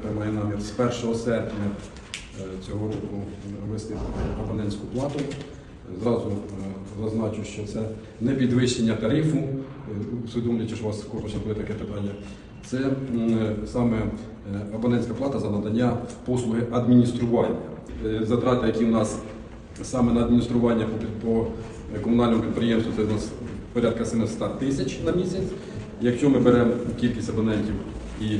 КП має намір з 1 серпня е, цього року ввести абонентську плату. Зразу е, зазначу, що це не підвищення тарифу, е, усвідомлюючи, що у вас ще буде таке питання. Це саме абонентська плата за надання послуги адміністрування. Затрати, які в нас саме на адміністрування по комунальному підприємству, це у нас порядка 700 тисяч на місяць. Якщо ми беремо кількість абонентів і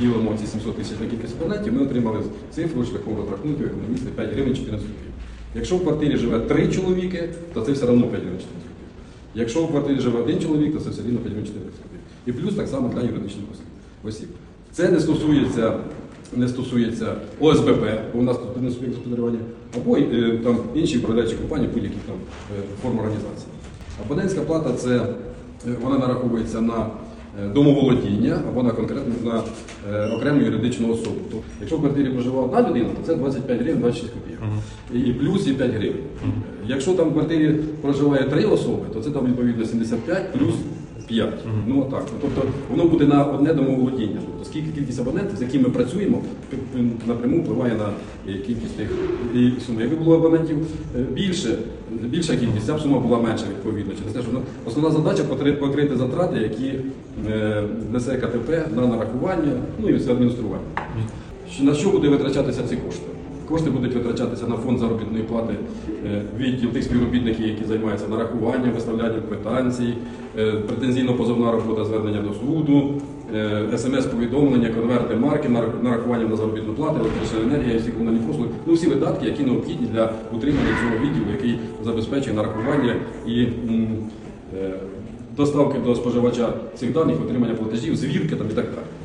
ділимо ці 700 тисяч на кількість абонентів, ми отримали цифру шляхом розрахунку економісти 5 гривень 14 копійок. Якщо в квартирі живе 3 чоловіки, то це все одно 5 гривень 14 копійок. Якщо в квартирі живе один чоловік, то це все рівно 5 гривень 14 копійок. І плюс так само для юридичних осіб-. Це не стосується, не стосується ОСББ, бо у нас тут не суб'єкт господарювання, або е, там інші управляючі компанії, будь-яких там е, форм організації. Абонентська плата це е, вона нараховується на домоволодіння або на конкретно на е, окрему юридичну особу. Тобто, якщо в квартирі проживає одна людина, то це 25 гривень 26 копійок. І плюс і 5 гривень. Якщо там в квартирі проживає три особи, то це там відповідно 75 плюс 5. Ну отак. Тобто воно буде на одне домоволодіння. Тобто скільки кількість абонентів, з якими ми працюємо, напряму впливає на е, кількість тих і суми. Якби було абонентів е, більше, більша кількість, ця б сума була менша відповідно. Через те, що ну, основна задача покрити затрати, які е, несе КТП на нарахування, ну і все адміністрування. На що буде витрачатися ці кошти? Кошти будуть витрачатися на фонд заробітної плати е, відділ тих співробітників, які займаються нарахуванням, виставлянням квитанцій, е, претензійно-позовна робота звернення до суду, е, смс-повідомлення, конверти марки, нарахування на заробітну плату, електрична енергія, всі комунальні послуги. Ну всі видатки, які необхідні для утримання цього відділу, який забезпечує нарахування і доставки до споживача цих даних, отримання платежів, звірки там і так далі.